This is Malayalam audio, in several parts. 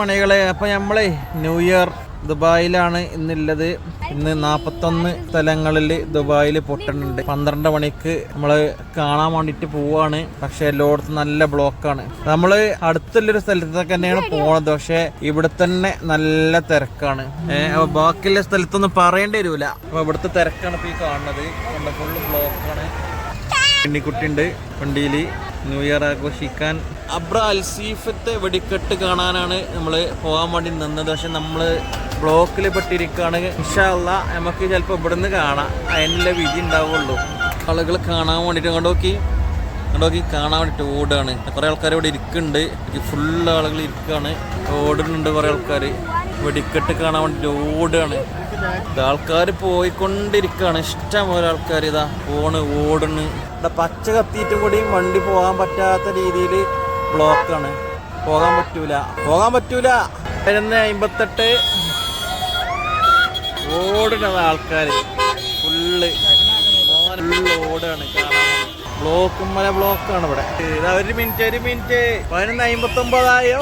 മണികളെ. അപ്പൊ നമ്മളെ ന്യൂ ഇയർ ദുബായിലാണ് ഇന്നുള്ളത്. ഇന്ന് നാപ്പത്തൊന്ന് സ്ഥലങ്ങളിൽ ദുബായിൽ പൊട്ടുന്നുണ്ട്. പന്ത്രണ്ട് മണിക്ക് നമ്മൾ കാണാൻ വേണ്ടിട്ട് പോവാണ്. പക്ഷെ എല്ലായിടത്തും നല്ല ബ്ലോക്കാണ്. നമ്മൾ അടുത്തുള്ളൊരു സ്ഥലത്തൊക്കെ തന്നെയാണ് പോണത്. പക്ഷെ ഇവിടെ തന്നെ നല്ല തിരക്കാണ്. ഏഹ് ബാക്കിയുള്ള സ്ഥലത്തൊന്നും പറയേണ്ടി വരൂല. അപ്പൊ ഇവിടുത്തെ തിരക്കാണ് ഇപ്പൊ ഈ കാണുന്നത്. ഫുള്ള് ബ്ലോക്കാണ്. പെണ്ണിക്കുട്ടിയുണ്ട് വണ്ടിയിൽ ന്യൂ ഇയർ ആഘോഷിക്കാൻ അബ്ര അൽസീഫത്തെ വെടിക്കെട്ട് കാണാനാണ് നമ്മൾ പോകാൻ വേണ്ടി നിന്നത്. പക്ഷെ നമ്മൾ ബ്ലോക്കിൽ പെട്ടിരിക്കുകയാണ് ഇഷല്ല നമുക്ക് ചിലപ്പോൾ ഇവിടുന്ന് കാണാം. അതിനുള്ള വിധി ഉണ്ടാവുള്ളൂ. ആളുകൾ കാണാൻ വേണ്ടിയിട്ട് കണ്ടു നോക്കി? കണ്ടു നോക്കി? കാണാൻ വേണ്ടിയിട്ട് ഓടാണ്. കുറേ ആൾക്കാർ ഇവിടെ ഇരിക്കുന്നുണ്ട്. ഫുൾ ആളുകൾ ഇരിക്കുകയാണ് ഓടുന്നുണ്ട് കുറേ ആൾക്കാർ വെടിക്കെട്ട് കാണാൻ വേണ്ടിയിട്ട് ഓടുകയാണ് ആൾക്കാർ പോയിക്കൊണ്ടിരിക്കുകയാണ് ഇഷ്ടം പോലെ ആൾക്കാർ ഇതാ. പോണ് ഓടുന്നു ഇവിടെ പച്ച കത്തിയിട്ടും കൂടി വണ്ടി പോകാൻ പറ്റാത്ത രീതിയിൽ ബ്ലോക്കാണ്. പോകാൻ പറ്റൂല. പോകാൻ പറ്റൂല. പതിനൊന്ന് അമ്പത്തെട്ട്. ഓടുന്നത് ആൾക്കാർ ഫുള്ള്. ഫുള്ള് ഓടാണ് ബ്ലോക്കും മല ബ്ലോക്കാണ് ഇവിടെ. ഒരു മിനിറ്റ് ഒരു മിനിറ്റ്. പതിനൊന്ന് അമ്പത്തി ഒമ്പതായി.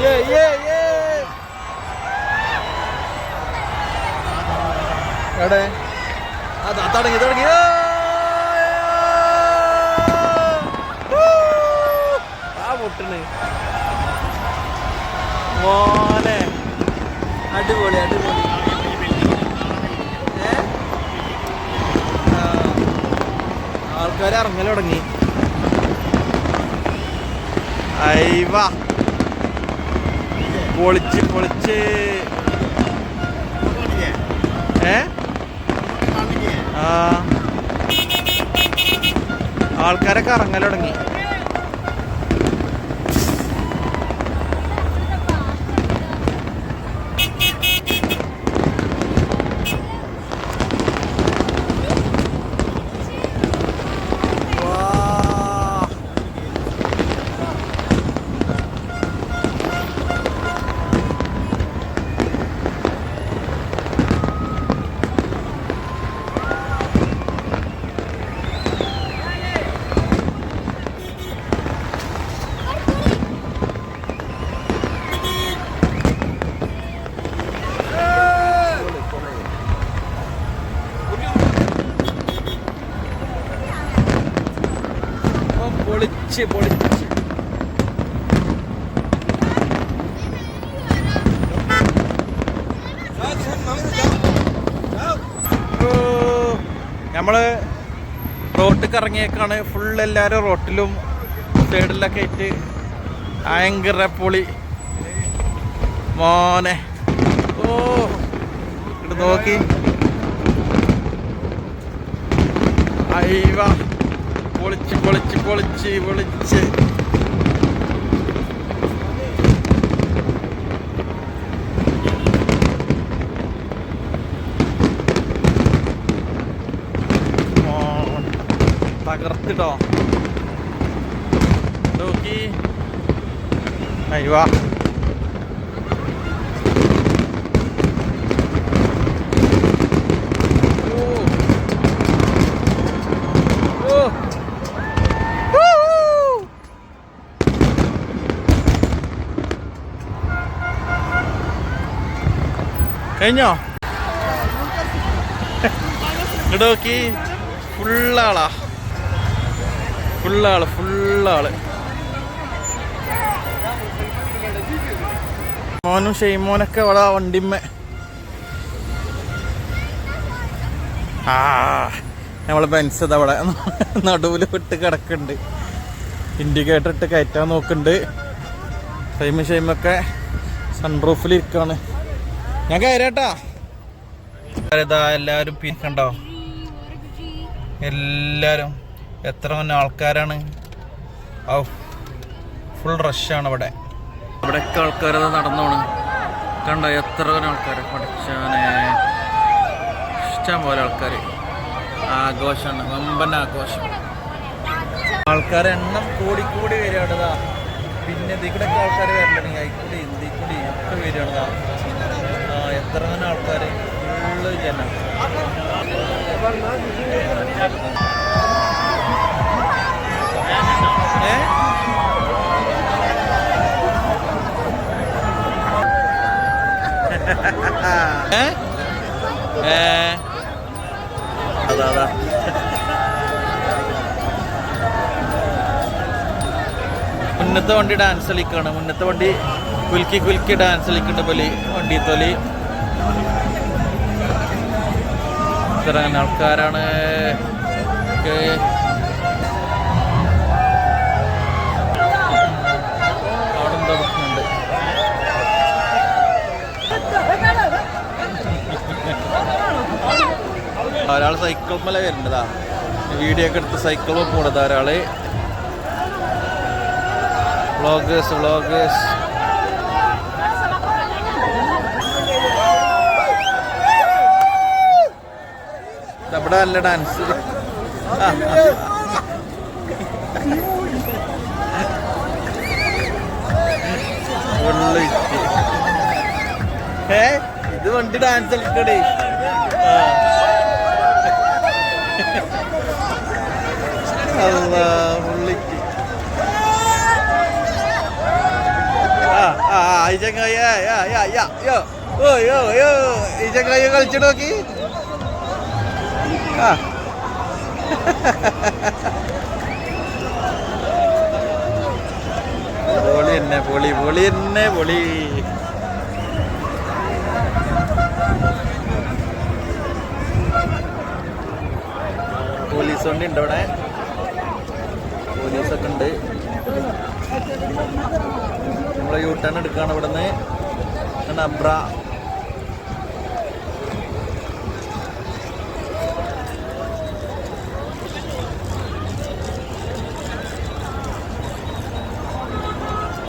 Yeah, അതാ തുടങ്ങി തുടങ്ങി ആ, ഊ. ആ പൊട്ടണ്. മോനെ. അടിപൊളി അടിപൊളി. ആൾക്കാർ ഇറങ്ങൽ തുടങ്ങി. അയ്വാ. പൊളിച്ച് പൊളിച്ച്. ഏ? ആൾക്കാരൊക്കെ ഇറങ്ങൽ തുടങ്ങി. പൊളിച്ച് പൊളിച്ച് ഓ, നമ്മൾ റോട്ടിൽ ഇറങ്ങിയേക്കാണ് ഫുൾ എല്ലാവരും റോട്ടിലും സൈഡിലൊക്കെ ആയിട്ട് ഭയങ്കര പൊളി. മോനെ. ഓ ഇട്ട് നോക്കി. അയ്യവ പൊളിച്ച് പൊളിച്ച് പൊളിച്ച് പൊളിച്ച്. തകർത്തിട്ടോ. നോക്കി. അയ്യവാ ഓ ഓ Woo! കഴിഞ്ഞോ? ഇങ്ങോട്ട് നോക്കി. ഫുള്ളാളാ. ഫുള്ളാൾ ഫുള്ളാൾ. മോനും ഷെയ്മോനൊക്കെ അവിടെ വണ്ടിമ്മ. ആ നമ്മളെ ബെൻസ് ഇതാ അവിടെ നടുവിൽ വിട്ട് കിടക്കുന്നുണ്ട് ഇൻഡിക്കേറ്റർ ഇട്ട് കയറ്റാൻ നോക്കുന്നുണ്ട് ഷെയ്മ ഷെയ്മൊക്കെ സൺറൂഫിൽ ഇരിക്കാണ് ഞാൻ കയറട്ടാ എല്ലാരും പിരിക്കണ്ടോ? എല്ലാരും എത്ര മുന്നേ ആൾക്കാരാണ്? ഔ ഫുൾ റഷാണ് ഇവിടെ. ഇവിടെയൊക്കെ ആൾക്കാർ നടന്നോണ്. കണ്ട എത്ര ആൾക്കാർ പഠിച്ചാനെ ഇഷ്ടം പോലെ ആൾക്കാർ ആഘോഷമാണ് വമ്പൻ ആഘോഷം. ആൾക്കാരെ എണ്ണം കൂടി കൂടി വരികയാണതാ പിന്നെ ഇതിൽ കൂടെ ആൾക്കാർ വരണ്ടെങ്കിൽ ഐക്കൂടി ഇതിൽ കൂടി ഒക്കെ വരികയാണതാ എത്ര തന്നെ ആൾക്കാർ ഫുള്ള് ജനം. ഏ? മുന്നത്തെ വണ്ടി ഡാൻസ് കളിക്കാണ്. മുന്നത്തെ വണ്ടി കുൽക്കി കുൽക്കി ഡാൻസ് കളിക്കുന്നുണ്ട് പോലെ വണ്ടി തൊലി. ഇത്ര ആൾക്കാരാണ് ധാരാൾ സൈക്കിൾ മല വരുന്നതാ? വീഡിയോ ഒക്കെ എടുത്ത് സൈക്കിൾ പോണതാ ഒരാൾ. Vloggers vloggers. ഇവിടെ നല്ല ഡാൻസ് ഏ ഇത് വണ്ടി ഡാൻസ് കളിക്കടേ. അല്ല പുള്ളിക്ക് ആ ആ ഈ ചങ്ങായി കളിച്ചിട്ട് നോക്കി. ആ. പൊളി തന്നെ പൊളി പൊളി തന്നെ പൊളി. പോലീസ് വണ്ടി ഉണ്ട് അവിടെ പോലീസൊക്കെ ഉണ്ട്. നമ്മളെ യൂ ടേൺ ഇവിടെ നിന്ന് അബ്ര.